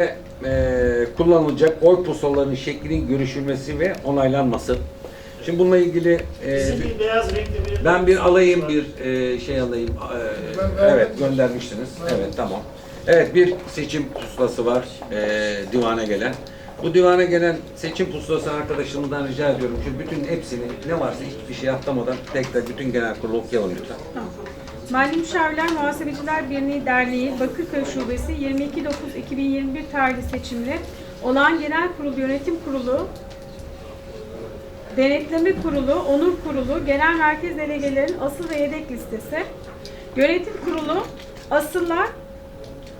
e, kullanılacak oy pusulalarının şeklinin görüşülmesi ve onaylanması. Şimdi bununla ilgili e, beyaz renkli bir... ben bir alayım bir e, şey alayım. E, evet göndermiştiniz. Evet tamam. Evet bir seçim pusulası var e, divana gelen. Bu divana gelen seçim pusulası arkadaşımdan rica ediyorum. Şu bütün hepsini ne varsa hiçbir şey atlamadan tek tek bütün genel kurulu okuyalım lütfen. Tamam. Mali Müşavirler Muhasebeciler Birliği Derneği Bakırköy Şubesi 22.9.2021 tarihli seçimli olan Genel Kurul Yönetim Kurulu Denetleme Kurulu, Onur Kurulu, Genel Merkez Delegelerin asıl ve yedek listesi. Yönetim Kurulu asıllar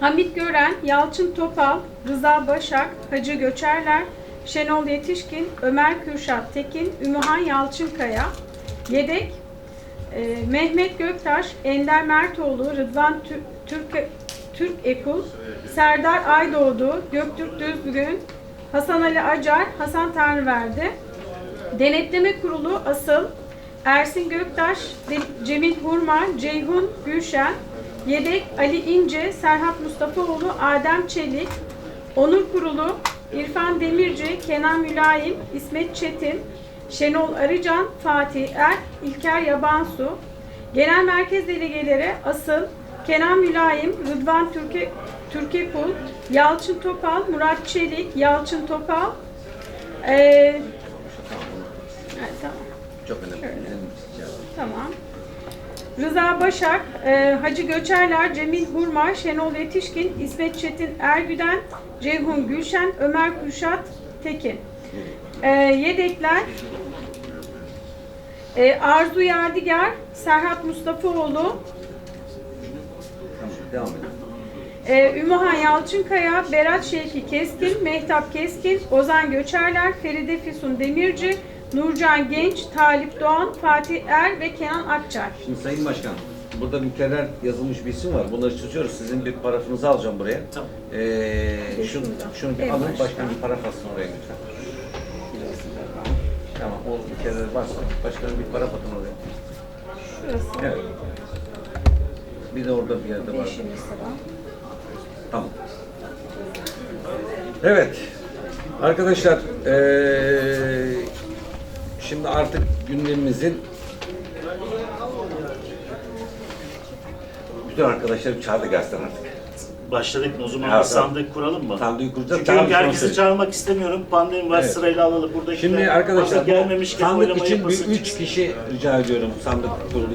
Hamit Gören, Yalçın Topal, Rıza Başak, Hacı Göçerler, Şenol Yetişkin, Ömer Kürşat Tekin, Ümmühan Yalçınkaya. Yedek e, Mehmet Göktaş, Ender Mertoğlu, Rıdvan Tü- Türk, Türk Ekul, Serdar Aydoğdu, Göktürk Düzgün, Hasan Ali Acar, Hasan Tanrıverdi. Denetleme Kurulu Asıl, Ersin Göktaş, Cemil Hurma, Ceyhun Gülşen, Yedek Ali İnce, Serhat Mustafaoğlu, Adem Çelik, Onur Kurulu, İrfan Demirci, Kenan Mülayim, İsmet Çetin, Şenol Arıcan, Fatih Er, İlker Yabansu, Genel Merkez Delegeleri Asıl, Kenan Mülayim, Rıdvan Türke, Türkekul, Yalçın Topal, Murat Çelik, Yalçın Topal, ee, evet, tamam. Çok önemli. Şöyle. Tamam. Rıza Başak, e, Hacı Göçerler, Cemil Hurma, Şenol Yetişkin, İsmet Çetin Ergüden, Ceyhun Gülşen, Ömer Kürşat Tekin. E, yedekler e, Arzu Yadigar, Serhat Mustafaoğlu, Tamam, devam edelim. e, Ümmühan Yalçınkaya, Berat Şevki Keskin, Mehtap Keskin, Ozan Göçerler, Feride Füsun Demirci, Nurcan Genç, Talip Doğan, Fatih Er ve Kenan Akçay. Şimdi Sayın Başkan, burada mükerrer yazılmış bir isim var. Bunları çiziyoruz. Sizin bir parafınızı alacağım buraya. Tamam. Ee, şunu, şunu bir alın, başkan bir paraf atsın oraya lütfen. Tamam, o mükerrer varsa başkanım bir paraf atın oraya. Şurası. Evet. Bir de orada bir yerde var. Beşinci sıra. Tamam. Evet. Arkadaşlar, ee, şimdi artık gündemimizin bütün arkadaşlarım çağırdı gelsin artık. Başladık mı? O zaman Evet, bir sandık kuralım mı? Sandığı kuracağız. Çünkü Daha herkesi sonra- çağırmak istemiyorum. Pandemi var Evet. sırayla alalım. Buradaki Şimdi arkadaşlar bu gelmemişken sandık oylama için bir üç kişi rica ediyorum sandık kurulu